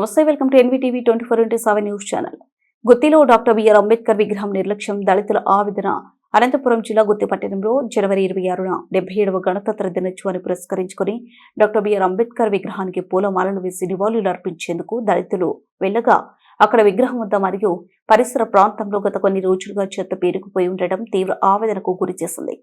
నమస్తే welcome to NVTV twenty four into seven news channel. గుత్తిలో doctor BR Ambedkar విగ్రహం నిర్లక్ష్యం దళితుల ఆవేదన. అనంతపురం జిల్లా గుత్తి పట్టణంలో జనవరి ఇరవై ఆరున డెబ్బై ఏడవ గణతంత్ర దినోత్సవాన్ని పురస్కరించుకుని డాక్టర్ బిఆర్ అంబేద్కర్ విగ్రహానికి పూలమాలలు వేసి నివాళులు అర్పించేందుకు దళితులు వెళ్ళగా అక్కడ విగ్రహం వద్ద మరియు పరిసర ప్రాంతంలో గత కొన్ని రోజులుగా చెత్త పేరుకుపోయి ఉండడం తీవ్ర ఆవేదనకు గురి చేసింది.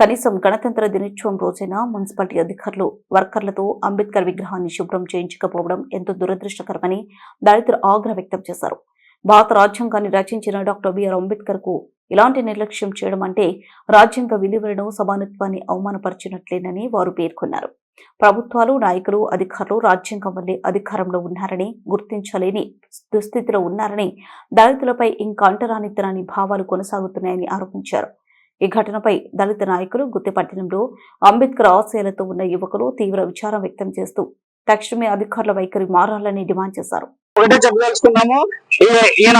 కనీసం గణతంత్ర దినోత్సవం రోజైన మున్సిపాలిటీ అధికారులు వర్కర్లతో అంబేద్కర్ విగ్రహాన్ని శుభ్రం చేయించకపోవడం ఎంతో దురదృష్టకరమని దళితులు ఆగ్రహ వ్యక్తం చేశారు. భారత రాజ్యాంగాన్ని రచించిన డాక్టర్ బిఆర్ అంబేద్కర్కు ఇలాంటి నిర్లక్ష్యం చేయడం అంటే రాజ్యాంగ విలువలను సమానత్వాన్ని అవమానపరిచినట్లేనని వారు పేర్కొన్నారు. ప్రభుత్వాలు నాయకులు అధికారులు రాజ్యాంగం వల్లే అధికారంలో ఉన్నారని గుర్తించలేని దుస్థితిలో ఉన్నారని దళితులపై ఇంకా అంటరానితనాన్ని భావాలు కొనసాగుతున్నాయని ఆరోపించారు. ఈ ఘటనపై దళిత నాయకులు గుత్తిపట్టణంలో అంబేద్కర్ ఆశయాలతో ఉన్న యువకులు తీవ్ర విచారం వ్యక్తం చేస్తూ తక్షణమే అధికారుల వైఖరి మారాలని డిమాండ్ చేశారు. ఒకటే చెప్పదలుచుకున్నాము ఈయన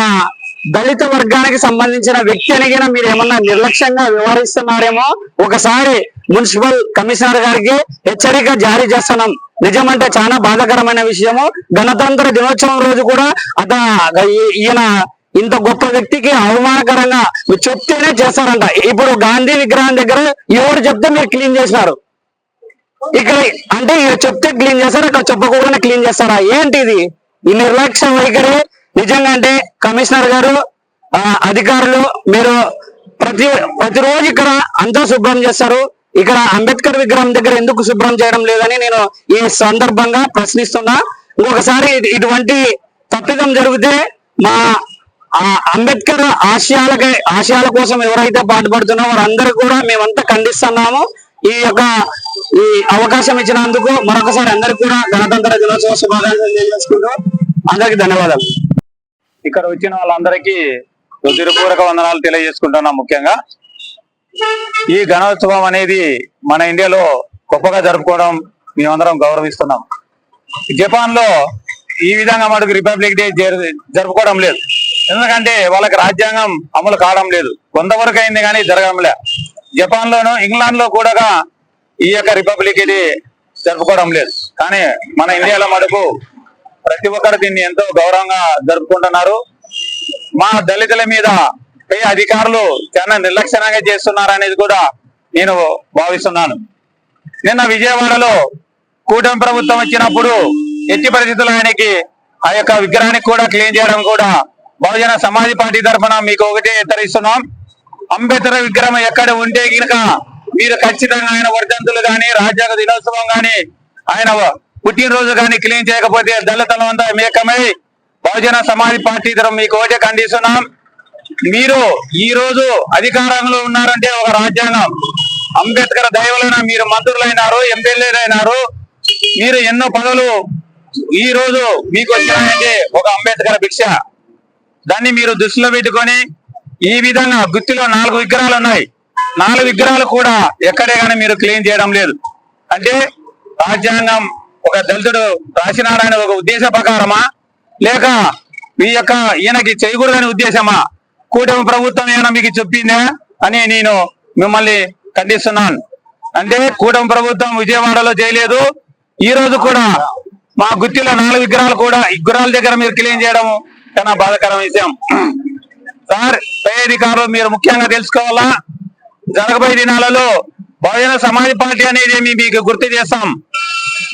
దళిత వర్గానికి సంబంధించిన వ్యక్తి అనిగిన మీరు ఏమన్నా నిర్లక్ష్యంగా వ్యవహరిస్తున్నారేమో ఒకసారి మున్సిపల్ కమిషనర్ గారికి హెచ్చరిక జారీ చేస్తున్నాం నిజమంటే చాలా బాధాకరమైన విషయము. గణతంత్ర దినోత్సవం రోజు కూడా అత ఈయన ఇంత గొప్ప వ్యక్తికి అవమానకరంగా మీరు చెప్తేనే చేస్తారంట. ఇప్పుడు గాంధీ విగ్రహం దగ్గర ఎవరు చెప్తే మీరు క్లీన్ చేసినారు? ఇక్కడ అంటే ఈయన చెప్తే క్లీన్ చేస్తారు ఇక్కడ చెప్పకుండా క్లీన్ చేస్తారా? ఏంటి ఇది ఈ నిర్లక్ష్యం వైఖరి నిజంగా అంటే కమిషనర్ గారు అధికారులు మీరు ప్రతి ప్రతిరోజు ఇక్కడ అంతా శుభ్రం చేస్తారు. ఇక్కడ అంబేద్కర్ విగ్రహం దగ్గర ఎందుకు శుభ్రం చేయడం లేదని నేను ఈ సందర్భంగా ప్రశ్నిస్తున్నా. ఇంకొకసారి ఇటువంటి తప్పిదం జరిగితే మా ఆ అంబేద్కర్ ఆశయాలకి ఆశయాల కోసం ఎవరైతే పాటుపడుతున్నారో వారందరూ కూడా మేమంతా ఖండిస్తున్నాము. ఈ యొక్క ఈ అవకాశం ఇచ్చినందుకు మరొకసారి అందరికి కూడా గణతంత్ర దినోత్సవ శుభాకాంక్షలు తెలియజేసుకుంటూ అందరికి ధన్యవాదాలు. ఇక్కడ వచ్చిన వాళ్ళందరికీ హృదయపూర్వక వందనాలు తెలియజేసుకుంటున్నాం ముఖ్యంగా. ఈ గణోత్సవం అనేది మన ఇండియాలో గొప్పగా జరుపుకోవడం మేమందరం గౌరవిస్తున్నాం. జపాన్లో ఈ విధంగా మనకు రిపబ్లిక్ డే జరుపుకోవడం లేదు. ఎందుకంటే వాళ్ళకి రాజ్యాంగం అమలు కావడం లేదు. కొంతవరకు అయింది కానీ జరగడంలే. జపాన్ లోను ఇంగ్లాండ్లో కూడా ఈ యొక్క రిపబ్లిక్ ఇది జరుపుకోవడం లేదు. కానీ మన ఇండియాలో మటుకు ప్రతి ఒక్కరు దీన్ని ఎంతో గౌరవంగా జరుపుకుంటున్నారు. మా దళితుల మీద పై అధికారులు చాలా నిర్లక్ష్యంగా చేస్తున్నారు అనేది కూడా నేను భావిస్తున్నాను. నిన్న విజయవాడలో కూటమి ప్రభుత్వం వచ్చినప్పుడు ఎట్టి పరిస్థితులు ఆయనకి ఆ యొక్క విగ్రహానికి కూడా క్లీన్ చేయడం కూడా బహుజన సమాజ్ పార్టీ తరఫున మీకు ఒకటే హెచ్చరిస్తున్నాం. అంబేద్కర్ విగ్రహం ఎక్కడ ఉంటే కనుక మీరు ఖచ్చితంగా ఆయన వర్ధంతులు కానీ రాజ్యాంగ దినోత్సవం కానీ ఆయన పుట్టినరోజు కానీ క్లీన్ చేయకపోతే దళితులం అంతా మేకమై బహుజన సమాజ్ పార్టీ తరఫున మీకు ఒకటే ఖండిస్తున్నాం. మీరు ఈ రోజు అధికారంలో ఉన్నారంటే ఒక రాజ్యాంగం. అంబేద్కర్ దయవలన మీరు మంత్రులైనారు ఎమ్మెల్యేలైనారు. మీరు ఎన్నో పదవులు ఈ రోజు మీకు వచ్చినాయంటే ఒక అంబేద్కర్ భిక్ష. దాన్ని మీరు దృష్టిలో పెట్టుకొని ఈ విధంగా గుత్తిలో నాలుగు విగ్రహాలు ఉన్నాయి. నాలుగు విగ్రహాలు కూడా ఎక్కడే కానీ మీరు క్లీన్ చేయడం లేదు. అంటే రాజ్యాంగం ఒక దళితుడు రాసినాడని ఒక ఉద్దేశ ప్రకారమా? లేక మీ యొక్క ఈయనకి చేయకూడదని ఉద్దేశమా? కూటమి ప్రభుత్వం ఏమైనా మీకు చెప్పిందా? అని నేను మిమ్మల్ని ఖండిస్తున్నాను. అంటే కూటమి ప్రభుత్వం విజయవాడలో చేయలేదు. ఈ రోజు కూడా మా గుత్తిలో నాలుగు విగ్రహాలు కూడా ఈ విగ్రహాల దగ్గర మీరు క్లీన్ చేయడము చాలా బాధాకరమైన విషయం. సార్ పై అధికారులు మీరు ముఖ్యంగా తెలుసుకోవాలా? జరగబోయే దినాలలో బహుజన సమాజ్ పార్టీ అనేది మీకు గుర్తు చేస్తాం.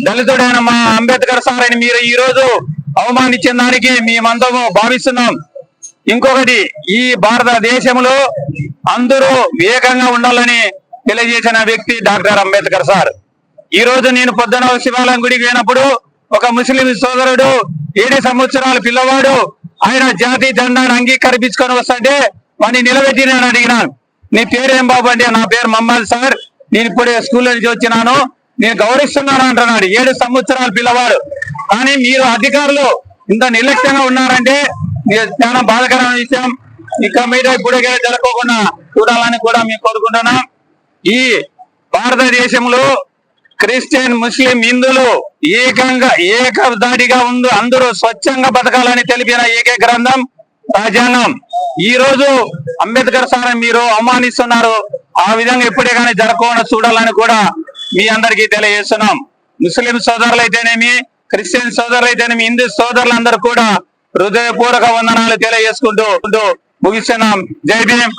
దళితుడైన మా అంబేద్కర్ సార్ అని మీరు ఈ రోజు అవమానించిన దానికి మేమందరము భావిస్తున్నాం. ఇంకొకటి ఈ భారతదేశంలో అందరూ వేగంగా ఉండాలని తెలియజేసిన వ్యక్తి డాక్టర్ అంబేద్కర్ సార్. ఈ రోజు నేను పొద్దున శివాలయం గుడికి పోయినప్పుడు ఒక ముస్లిం సోదరుడు ఏడు సంవత్సరాల పిల్లవాడు ఆయన జాతి జెండాను అంగీకరిపించుకొని వస్తుంటే వాడిని నిలబెట్టి నేను అడిగినాను. నీ పేరేం బాబు అంటే నా పేరు మహమ్మద్ సార్. నేను ఇప్పుడే స్కూల్ నుంచి వచ్చినాను. నేను గౌరవిస్తున్నాను అంటున్నాడు. ఏడు సంవత్సరాల పిల్లవాడు. కానీ మీరు అధికారులు ఇంత నిర్లక్ష్యంగా ఉన్నారంటే చాలా బాధకరమైన విషయం. ఇక మీద ఇప్పుడే జరగకుండా చూడాలని కూడా మేము కోరుకుంటున్నాం. ఈ భారతదేశంలో క్రిస్టియన్ ముస్లిం హిందువులు ఏకంగా ఏక దాడిగా ఉందో అందరూ స్వచ్ఛంగా బతకాలని తెలిపిన ఏకే గ్రంథం రాజ్యాంగం ఈ రోజు అంబేద్కర్ సార్ మీరు అవమానిస్తున్నారు. ఆ విధంగా ఎప్పుడే కానీ జరగకుండా చూడాలని కూడా మీ అందరికీ తెలియజేస్తున్నాం. ముస్లిం సోదరులు అయితేనేమి క్రిస్టియన్ సోదరులు అయితేనేమి హిందూ సోదరులందరూ కూడా హృదయపూర్వక వందనాలు తెలియజేసుకుంటూ ముగిస్తున్నాం. జై భీమ్.